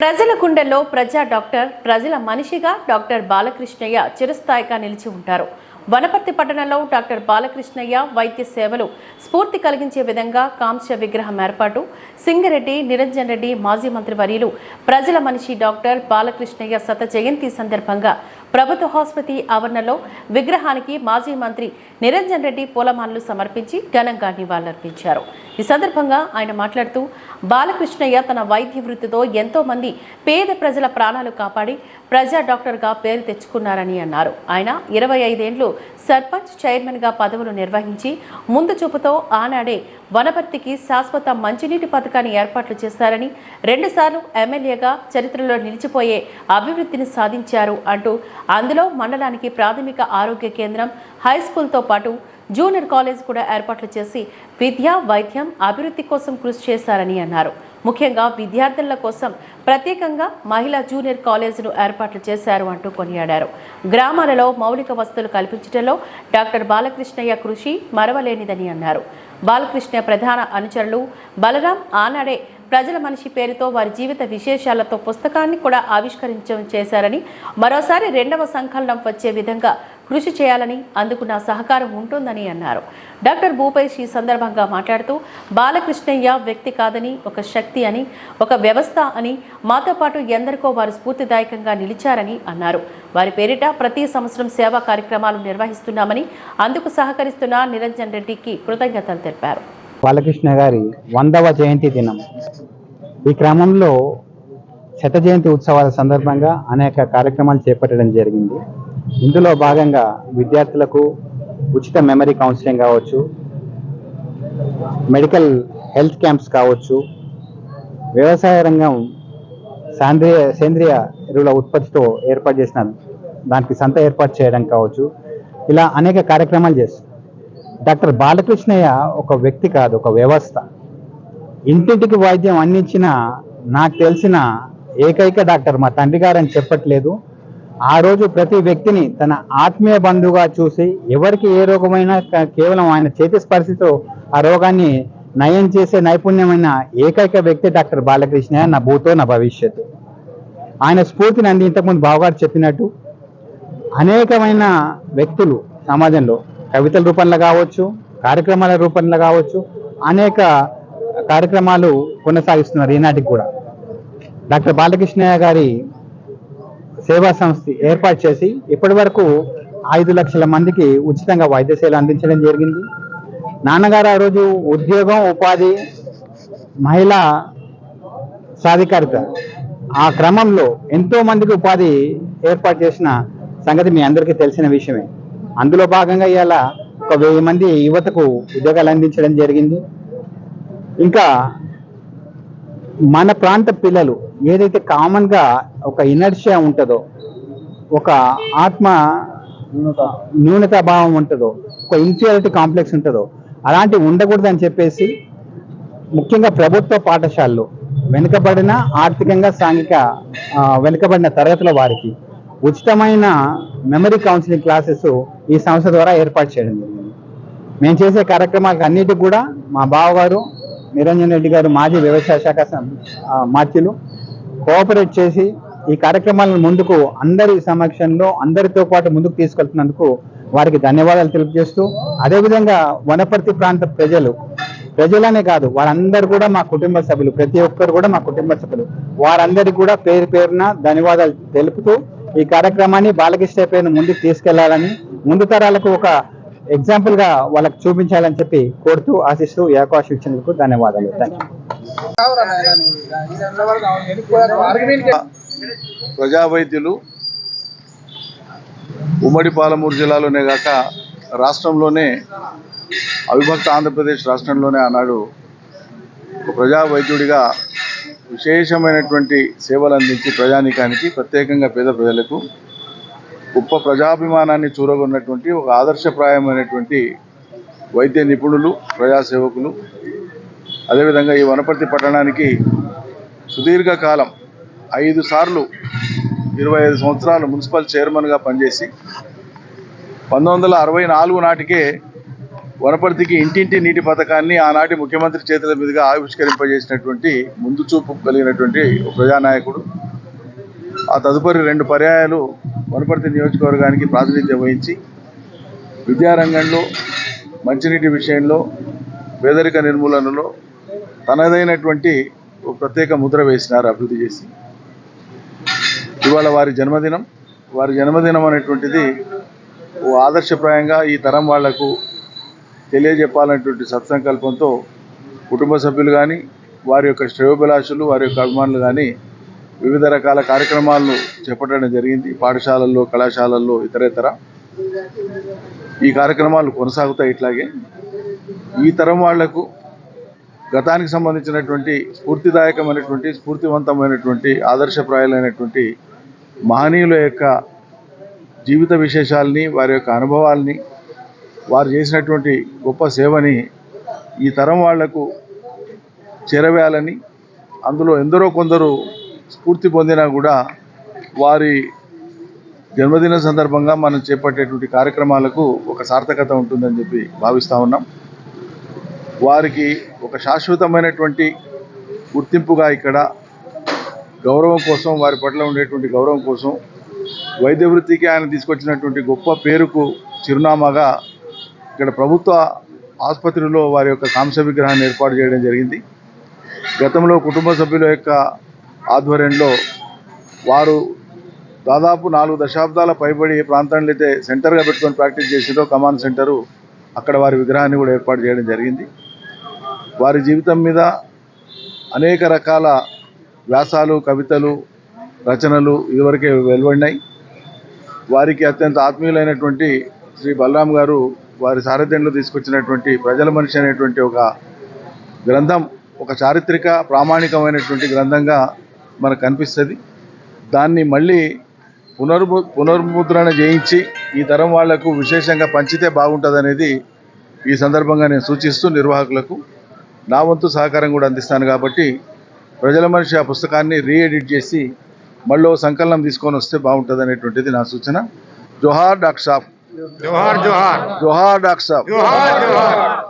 ప్రజల గుండెల్లో ప్రజా డాక్టర్ ప్రజల మనిషిగా డాక్టర్ బాలకృష్ణయ్య చిరస్థాయిగా నిలిచి ఉంటారు. వనపర్తి పట్టణంలో డాక్టర్ బాలకృష్ణయ్య వైద్య సేవలు స్ఫూర్తి కలిగించే విధంగా కాంస్య విగ్రహం ఏర్పాటు. సింగరెడ్డి నిరంజన్ రెడ్డి మాజీ మంత్రి వర్యులు ప్రజల మనిషి డాక్టర్ బాలకృష్ణయ్య శత జయంతి సందర్భంగా ప్రభుత్వ ఆసుపత్రి ఆవరణలో విగ్రహానికి మాజీ మంత్రి నిరంజన్ రెడ్డి పూలమాలలు సమర్పించి ఘనంగా నివాళులర్పించారు. ఈ సందర్భంగా ఆయన మాట్లాడుతూ బాలకృష్ణయ్య తన వైద్య వృత్తితో ఎంతో మంది పేద ప్రజల ప్రాణాలు కాపాడి ప్రజా డాక్టర్గా పేరు తెచ్చుకున్నారని అన్నారు. ఆయన ఇరవై ఐదేండ్లు సర్పంచ్ చైర్మన్గా పదవులు నిర్వహించి ముందు చూపుతో ఆనాడే వనపర్తికి శాశ్వత మంచినీటి పథకాన్ని ఏర్పాట్లు చేశారని రెండుసార్లు ఎమ్మెల్యేగా చరిత్రలో నిలిచిపోయే అభివృద్ధిని సాధించారు అంటూ అందులో మండలానికి ప్రాథమిక ఆరోగ్య కేంద్రం హై స్కూల్తో పాటు జూనియర్ కాలేజ్ కూడా ఏర్పాట్లు చేసి విద్య వైద్యం అభివృద్ధి కోసం కృషి చేశారని అన్నారు. ముఖ్యంగా విద్యార్థుల కోసం ప్రత్యేకంగా మహిళా జూనియర్ కాలేజీను ఏర్పాట్లు చేశారు అంటూ కొనియాడారు. గ్రామాలలో మౌలిక వసతులు కల్పించడంలో డాక్టర్ బాలకృష్ణయ్య కృషి మరవలేనిదని అన్నారు. బాలకృష్ణ ప్రధాన అనుచరులు బలరాం ఆనాడే ప్రజల మనిషి పేరుతో వారి జీవిత విశేషాలతో పుస్తకాన్ని కూడా ఆవిష్కరించడం చేశారని మరోసారి రెండవ సంకలనం వచ్చే విధంగా కృషి చేయాలని అందుకు నా సహకారం ఉంటుందని అన్నారు. డాక్టర్ భూపేష్ ఈ సందర్భంగా మాట్లాడుతూ బాలకృష్ణయ్య వ్యక్తి కాదని ఒక శక్తి అని ఒక వ్యవస్థ అని మాతో పాటు ఎందరికో వారు స్ఫూర్తిదాయకంగా నిలిచారని అన్నారు. వారి పేరిట ప్రతి సంవత్సరం సేవా కార్యక్రమాలు నిర్వహిస్తున్నామని అందుకు సహకరిస్తున్న నిరంజన్ రెడ్డికి కృతజ్ఞతలు తెలిపారు. బాలకృష్ణ గారి వందవ జయంతి దినం. ఈ క్రమంలో శత జయంతి ఉత్సవాల సందర్భంగా అనేక కార్యక్రమాలు చేపట్టడం జరిగింది. ఇందులో భాగంగా విద్యార్థులకు ఉచిత మెమరీ కౌన్సిలింగ్ కావచ్చు మెడికల్ హెల్త్ క్యాంప్స్ కావచ్చు వ్యవసాయ రంగం సేంద్రియ సేంద్రియ ఎరువుల ఉత్పత్తితో ఏర్పాటు చేసిన దానికి సంత ఏర్పాటు చేయడం కావచ్చు. ఇలా అనేక కార్యక్రమాలు చేస్తారు డాక్టర్ బాలకృష్ణయ్య ఒక వ్యక్తి కాదు ఒక వ్యవస్థ. ఇంటింటికి వైద్యం అందించిన నాకు తెలిసిన ఏకైక డాక్టర్ మా తండ్రి గారు అని చెప్పట్లేదు. ఆ రోజు ప్రతి వ్యక్తిని తన ఆత్మీయ బంధువుగా చూసి ఎవరికి ఏ రోగమైనా కేవలం ఆయన చేతి స్పర్శతో ఆ రోగాన్ని నయం చేసే నైపుణ్యమైన ఏకైక వ్యక్తి డాక్టర్ బాలకృష్ణయ్య నా భూతో నా భవిష్యత్తు. ఆయన స్ఫూర్తిని అంది ఇంతకుముందు బావగారు చెప్పినట్టు అనేకమైన వ్యక్తులు సమాజంలో కవితల రూపంలో కావచ్చు కార్యక్రమాల రూపంలో కావచ్చు అనేక కార్యక్రమాలు కొనసాగిస్తున్నారు ఈనాటికి కూడా. డాక్టర్ బాలకృష్ణయ్య గారి సేవా సంస్థ ఏర్పాటు చేసి ఇప్పటి వరకు ఐదు లక్షల మందికి ఉచితంగా వైద్య సేవలు అందించడం జరిగింది. నాన్నగారు ఆ రోజు ఉద్యోగం ఉపాధి మహిళా సాధికారిత. ఆ క్రమంలో ఎంతో మందికి ఉపాధి ఏర్పాటు చేసిన సంగతి మీ అందరికీ తెలిసిన విషయమే. అందులో భాగంగా ఇలా ఒక వెయ్యి మంది యువతకు ఉద్యోగాలు అందించడం జరిగింది. ఇంకా మన ప్రాంత పిల్లలు ఏదైతే కామన్గా ఒక ఇనర్షియా ఉంటుందో ఒక ఆత్మ న్యూనత భావం ఉంటుందో ఒక ఇన్ఫీరియారిటీ కాంప్లెక్స్ ఉంటుందో అలాంటివి ఉండకూడదని చెప్పేసి ముఖ్యంగా ప్రభుత్వ పాఠశాలలు వెనుకబడిన ఆర్థికంగా సాంఘిక వెనుకబడిన తరగతుల వారికి ఉచితమైన మెమరీ కౌన్సిలింగ్ క్లాసెస్ ఈ సంస్థ ద్వారా ఏర్పాటు చేయడం జరిగింది. మేము చేసే కార్యక్రమాలకు అన్నిటికి కూడా మా బావగారు నిరంజన్ రెడ్డి గారు మాజీ వ్యవసాయ శాఖ మాత్యులు కోఆపరేట్ చేసి ఈ కార్యక్రమాలను ముందుకు అందరి సమక్షంలో అందరితో పాటు ముందుకు తీసుకెళ్తున్నందుకు వారికి ధన్యవాదాలు తెలియజేస్తూ అదేవిధంగా వనపర్తి ప్రాంత ప్రజలు ప్రజలనే కాదు వారందరూ కూడా మా కుటుంబ సభ్యులు ప్రతి ఒక్కరు కూడా మా కుటుంబ సభ్యులు వారందరికీ కూడా పేరు పేరున ధన్యవాదాలు తెలుపుతూ ఈ కార్యక్రమాన్ని బాలకృష్ణ పేరును ముందుకు తీసుకెళ్ళాలని ముందు తరాలకు ఒక ఎగ్జాంపుల్గా వాళ్ళకి చూపించాలని చెప్పి కోరుతూ ఆశిస్తూ ఈ అవకాశం ఇచ్చినందుకు ధన్యవాదాలు. థ్యాంక్ ప్రజా వైద్యులు ఉమ్మడి పాలమూరు జిల్లాలోనే కాక రాష్ట్రంలోనే అవిభక్త ఆంధ్రప్రదేశ్ రాష్ట్రంలోనే ఆనాడు ప్రజా వైద్యుడిగా విశేషమైనటువంటి సేవలు అందించి ప్రజానికానికి ప్రత్యేకంగా పేద ప్రజలకు గొప్ప ప్రజాభిమానాన్ని చూరగొన్నటువంటి ఒక ఆదర్శప్రాయమైనటువంటి వైద్య నిపుణులు ప్రజాసేవకులు. అదేవిధంగా ఈ వనపర్తి పట్టణానికి సుదీర్ఘకాలం ఐదు సార్లు ఇరవై ఐదు సంవత్సరాలు మున్సిపల్ చైర్మన్గా పనిచేసి పంతొమ్మిది వందల అరవై నాలుగు నాటికే వనపర్తికి ఇంటింటి నీటి పథకాన్ని ఆనాటి ముఖ్యమంత్రి చేతుల మీదుగా ఆవిష్కరింపజేసినటువంటి ముందు చూపు కలిగినటువంటి ఒక ప్రజానాయకుడు. ఆ తదుపరి రెండు పర్యాయాలు వనపర్తి నియోజకవర్గానికి ప్రాతినిధ్యం వహించి విద్యారంగంలో మంచినీటి విషయంలో పేదరిక నిర్మూలనలో తనదైనటువంటి ఒక ప్రత్యేక ముద్ర వేసినారు అభివృద్ధి చేసి. ఇవాళ వారి జన్మదినం. వారి జన్మదినం అనేటువంటిది ఓ ఆదర్శప్రాయంగా ఈ తరం వాళ్ళకు తెలియజెప్పాలనేటువంటి సత్సంకల్పంతో కుటుంబ సభ్యులు కానీ వారి యొక్క శ్రేయోభిలాషులు వారి యొక్క అభిమానులు కానీ వివిధ రకాల కార్యక్రమాలను చేపట్టడం జరిగింది. పాఠశాలల్లో కళాశాలల్లో ఇతరేతర. ఈ కార్యక్రమాలు కొనసాగుతాయి ఇట్లాగే. ఈ తరం వాళ్ళకు గతానికి సంబంధించినటువంటి స్ఫూర్తిదాయకమైనటువంటి స్ఫూర్తివంతమైనటువంటి ఆదర్శప్రాయాలైనటువంటి మహనీయుల యొక్క జీవిత విశేషాలని వారి యొక్క అనుభవాల్ని వారు చేసినటువంటి గొప్ప సేవని ఈ తరం వాళ్ళకు చేరవేయాలని అందులో ఎందరో కొందరు స్ఫూర్తి పొందినా కూడా వారి జన్మదిన సందర్భంగా మనం చేపట్టేటువంటి కార్యక్రమాలకు ఒక సార్థకత ఉంటుందని చెప్పి భావిస్తూ ఉన్నాం. వారికి ఒక శాశ్వతమైనటువంటి గుర్తింపుగా ఇక్కడ గౌరవం కోసం వారి పట్ల ఉండేటువంటి గౌరవం కోసం వైద్య వృత్తికి ఆయన తీసుకొచ్చినటువంటి గొప్ప పేరుకు చిరునామాగా ఇక్కడ ప్రభుత్వ ఆసుపత్రిలో వారి యొక్క కాంస విగ్రహాన్ని ఏర్పాటు చేయడం జరిగింది. గతంలో కుటుంబ సభ్యుల యొక్క ఆధ్వర్యంలో వారు దాదాపు నాలుగు దశాబ్దాల పైబడి ఏ ప్రాంతాన్ని అయితే సెంటర్గా పెట్టుకొని ప్రాక్టీస్ చేసిందో కమాండ్ సెంటరు అక్కడ వారి విగ్రహాన్ని కూడా ఏర్పాటు చేయడం జరిగింది. వారి జీవితం మీద అనేక రకాల వ్యాసాలు కవితలు రచనలు ఇదివరకే వెలువడినాయి. వారికి అత్యంత ఆత్మీయులైనటువంటి శ్రీ బలరాం గారు వారి సారథ్యంలో తీసుకొచ్చినటువంటి ప్రజల మనిషి అనేటువంటి ఒక గ్రంథం ఒక చారిత్రక ప్రామాణికమైనటువంటి గ్రంథంగా మనకు కనిపిస్తుంది దాన్ని మళ్ళీ పునర్ము పునర్ముద్రణ చేయించి ఈ తరం వాళ్ళకు విశేషంగా పంచితే బాగుంటుంది అనేది ఈ సందర్భంగా నేను సూచిస్తూ నిర్వాహకులకు నా వంతు సహకారం కూడా అందిస్తాను కాబట్టి ప్రజల మనిషి ఆ పుస్తకాన్ని రీఎడిట్ చేసి మళ్ళీ సంకలనం తీసుకొని వస్తే బాగుంటుంది అనేటువంటిది నా సూచన. జోహార్ డాక్ సాబ్. జోహార్ జోహార్. జోహార్ డాక్ జోహార్.